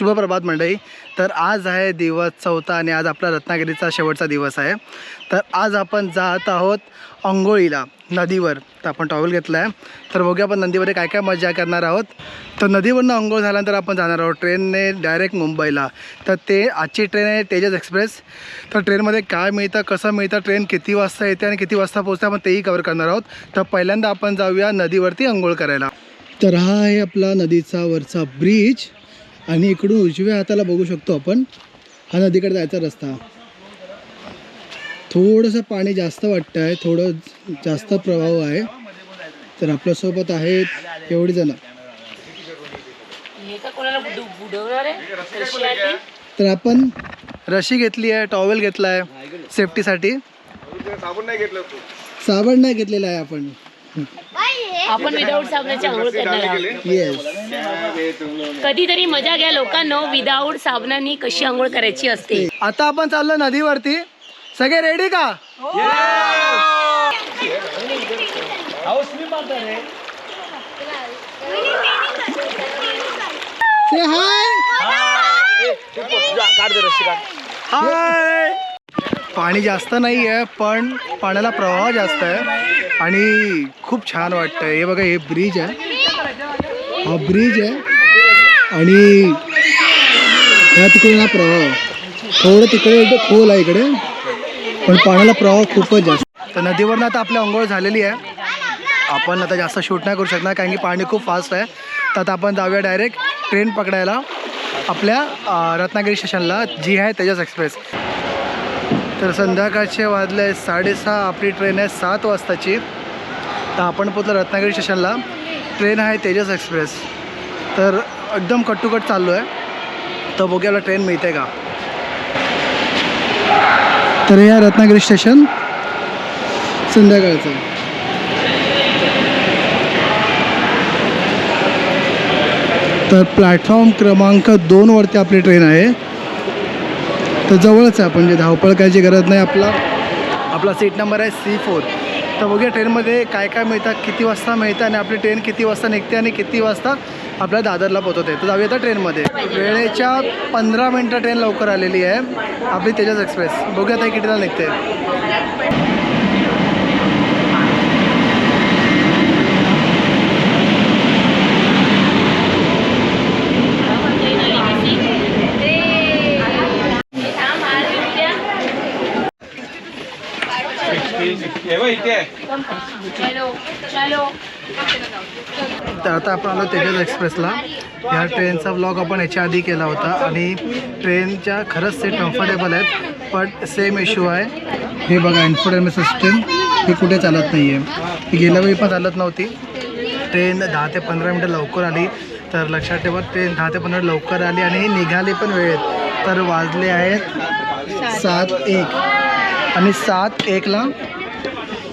शुभप्रभात मंडळी. तर आज आहे दिवस चौथा आणि आज आपला रत्नागिरीचा शेवटचा दिवस आहे. तर आज आपण जात आहोत अंघोळीला नदीवर. तर आपण टॉवेल घेतला आहे तर बघूया आपण नदीवर काय काय मजा करणार आहोत. तर नदीवरनं अंघोळ झाल्यानंतर आपण जाणार आहोत ट्रेनने डायरेक्ट मुंबईला. तर ते आजची ट्रेन आहे तेजस एक्सप्रेस तर ट्रेनमध्ये काय मिळतं कसं मिळतं ट्रेन किती वाजता येते आणि किती वाजता पोहोचते आपण तेही कवर करणार आहोत. तर पहिल्यांदा आपण जाऊया नदीवरती अंघोळ करायला. तर हा आहे आपला नदीचा वरचा ब्रिज आणि इकडून उजव्या हाताला बघू शकतो आपण. हा नदीकडे जायचा रस्ता. थोडंसं पाणी जास्त वाटतं आहे थोडं जास्त प्रवाह आहे. तर आपल्यासोबत आहेत एवढी जण. हे? तर आपण रशी घेतली आहे टॉवेल घेतला आहे सेफ्टीसाठी. साबण नाही घेतलेला आहे आपण. आपण विदाऊट साबणाची आंघोळ करणार आहोत कधीतरी मजा घ्या लोकांनो विदाऊट साबणाने कशी आंघोळ करायची असते आता आपण चाललो नदीवरती सगळे रेडी का हाय हाय पाणी जास्त नाही आहे पण पाण्याला प्रवाह जास्त आहे. आणि खूप छान वाटतं हे बघा हे ब्रिज आहे. हा ब्रिज आहे. आणि ह्या तिकडे ना प्रवाह थोडं तिकडे एकदम खोल आहे इकडे पण पाण्याला प्रवाह खूपच जास्त तर नदीवरनं आता आपली अंघोळ झालेली आहे. आपण आता जास्त शूट नाही करू शकणार कारण की पाणी खूप फास्ट आहे. तर आता आपण जाऊया डायरेक्ट ट्रेन पकडायला आपल्या रत्नागिरी स्टेशनला जी आहे तेजस एक्सप्रेस तर संध्याकाळचे वाजले साडेसहा आपली ट्रेन आहे सात वाजताची. तर आपण पोचलो रत्नागिरी स्टेशनला. ट्रेन आहे तेजस एक्सप्रेस. तर एकदम कट्टुकट चाललो आहे. तर बघूया ट्रेन मिळते का? तर हे आहे रत्नागिरी स्टेशन संध्याकाळचं. तर प्लॅटफॉर्म क्रमांक दोनवरती आपली ट्रेन आहे. तर जवळच आहे आपण धावपळ करायची गरज नाही आपला आपला सीट नंबर आहे सी फोर तर बघूया ट्रेनमध्ये काय काय मिळतं किती वाजता मिळतं आणि आपली ट्रेन किती वाजता निघते आणि किती वाजता आपल्या दादरला पोहोचवते. तर जाऊया आता ट्रेनमध्ये वेळेच्या पंधरा मिनटं ट्रेन लवकर आलेली आहे. आपली तेजस एक्सप्रेस बघूया आता कितीला निघते. तर आता आपण आलो तेजस एक्सप्रेसला. ह्या ट्रेनचा व्लॉग आपण याच्या आधी केला होता आणि ट्रेनच्या खरंच ते कम्फर्टेबल आहेत पण सेम इश्यू आहे. हे बघा इन्फोटेनमेंट सिस्टीम ही कुठे चालत नाही आहे गेल्या वेळी पण चालत नव्हती. ट्रेन दहा ते पंधरा मिनटं लवकर आली. तर लक्षात ठेवा ट्रेन दहा ते पंधरा लवकर आली आणि निघाली पण वेळेत. तर वाजले आहेत सात एक. आणि सात एकला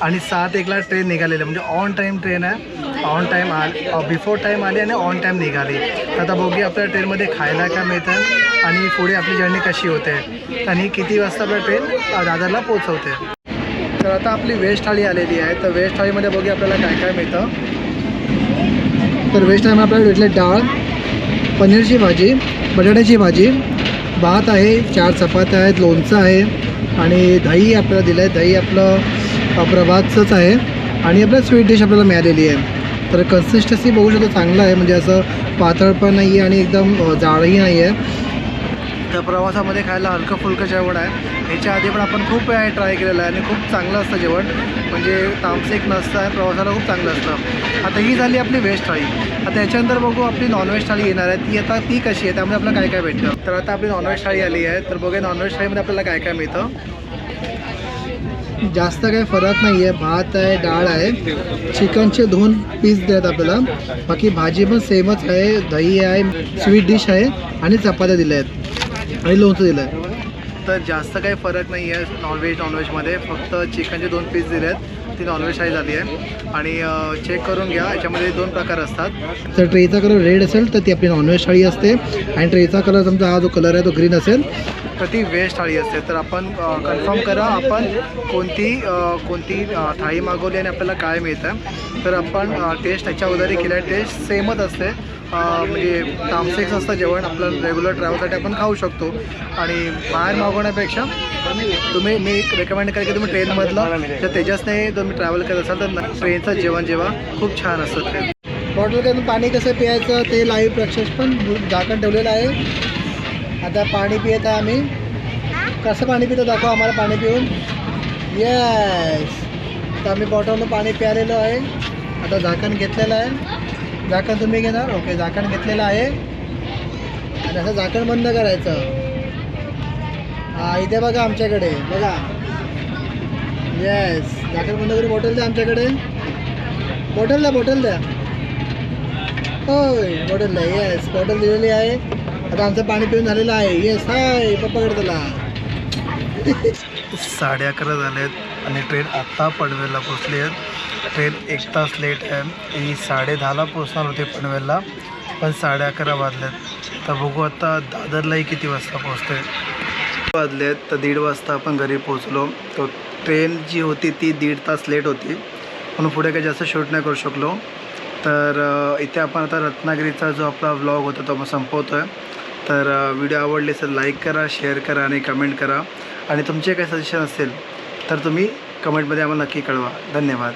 आणि सात एकला ट्रेन निघालेली म्हणजे ऑन टाईम ट्रेन आहे. ऑन टाईम आली बिफोर टाईम आली आणि ऑन टाईम निघाली. तर आता बघूया आपल्या ट्रेनमध्ये खायला काय मिळतं आणि पुढे आपली जर्नी कशी होते. आणि किती वाजता आपल्या ट्रेन दादरला पोचवते तर आता आपली वेस्ट थाळी आलेली आहे. तर वेस्ट थाळीमध्ये बघूया आपल्याला काय काय मिळतं. तर वेस्ट थाळीमध्ये आपल्याला भेटले डाळ पनीरची भाजी बटाट्याची भाजी भात आहे चार चपात्या आहेत लोणचं आहे आणि दही आपल्याला दिलं आहे दही आपलं प्रभातचंच आहे. आणि आपल्या स्वीट डिश आपल्याला मिळालेली आहे. तर कन्सिस्टन्सी बघू शकतो चांगलं आहे. म्हणजे असं पातळ पण नाही आहे आणि एकदम जाळही जाडही नाही आहे तर प्रवासामध्ये खायला हलकं फुलकं जेवण आहे. ह्याच्या आधी पण आपण खूप वेळा ट्राय केलेलं आहे आणि खूप चांगलं असतं जेवण. म्हणजे तामसिक नसतं आहे. प्रवासाला खूप चांगलं असतं. आता ही झाली आपली व्हेज थाळी. आता याच्यानंतर बघू आपली नॉनव्हेज थाळी येणार आहे. ती आता ती कशी आहे? त्यामध्ये आपल्याला काय काय भेटतं? तर आता आपली नॉनव्हेज थाळी आली आहे. तर बघूया नॉनव्हेज थाळीमध्ये आपल्याला काय काय मिळतं? जास्त काही फरक नाही आहे भात आहे डाळ आहे. चिकनचे दोन पीस देतात आपल्याला. बाकी भाजी पण सेमच आहे. दही आहे स्वीट डिश आहे आणि चपात्या दिल्या आहेत. आणि लोणचं दिलं आहे. तर जास्त काही फरक नाही आहे नॉनव्हेज नॉनव्हेजमध्ये फक्त चिकनचे दोन पीस दिले आहेत. ती नॉनव्हेज थाळी झाली आहे. आणि चेक करून घ्या. याच्यामध्ये दोन प्रकार असतात. तर ट्रेचा कलर रेड असेल तर ती आपली नॉनव्हेज थाळी असते. आणि ट्रेचा कलर समजा हा जो कलर आहे तो ग्रीन असेल. प्रति ती थाळी असते. तर आपण कन्फर्म करा आपण कोणती कोणती थाळी मागवली आणि आपल्याला काय मिळतं तर आपण टेस्ट त्याच्या उदारी केल्या टेस्ट सेमच असते. म्हणजे तामसेक्स असतं जेवण आपलं रेग्युलर ट्रॅव्हलसाठी आपण खाऊ शकतो. आणि बाहेर मागवण्यापेक्षा तुम्ही मी रेकमेंड करेन की तुम्ही ट्रेनमधलं तर त्याच्याचने तुम्ही ट्रॅव्हल करत असाल तर ट्रेनचं जेवण जेव्हा खूप छान असतं ट्रेन बॉटलकडून पाणी कसं प्यायचं ते लाईव्ह प्रक्षेप पण झाकण ठेवलेलं आहे. आता पाणी पित आहे आम्ही. कसं पाणी पितो दाखवा आम्हाला पाणी पिऊन. येस तर आम्ही बॉटलनं पाणी प्यालेलो आहे. आता झाकण घेतलेलं आहे. झाकण तुम्ही घेणार? ओके झाकण घेतलेलं आहे. आणि असं झाकण बंद करायचं. इथे बघा आमच्याकडे. बघा. येस झाकण बंद करून बॉटल द्या आमच्याकडे. बॉटल द्या बॉटल द्या. होय बॉटल द्या. येस बॉटल दिलेली आहे. आता आमचं पाणी पिऊन झालेलं आहे. येस हाय पप्पाकडे त्याला साडे अकरा झाले आहेत आणि ट्रेन आत्ता पनवेलला पोचली आहे. ट्रेन एक तास लेट आहे ही साडे दहाला पोचणार होती पनवेलला पण साडे अकरा वाजलेत. तर बघू आता दादरलाही किती वाजता पोचते वाजलेत तर दीड वाजता आपण घरी पोचलो तर ट्रेन जी होती ती दीड तास लेट होती. म्हणून पुढे काही जास्त शूट नाही करू शकलो. तर इथे आपण आता रत्नागिरीचा जो आपला व्लॉग होता तो आपण संपवतो आहे तर व्हिडिओ आवडले असेल लाईक करा शेअर करा आणि कमेंट करा. आणि तुमचे काही सजेशन असेल तर तुम्ही कमेंटमध्ये आम्हाला नक्की कळवा. धन्यवाद.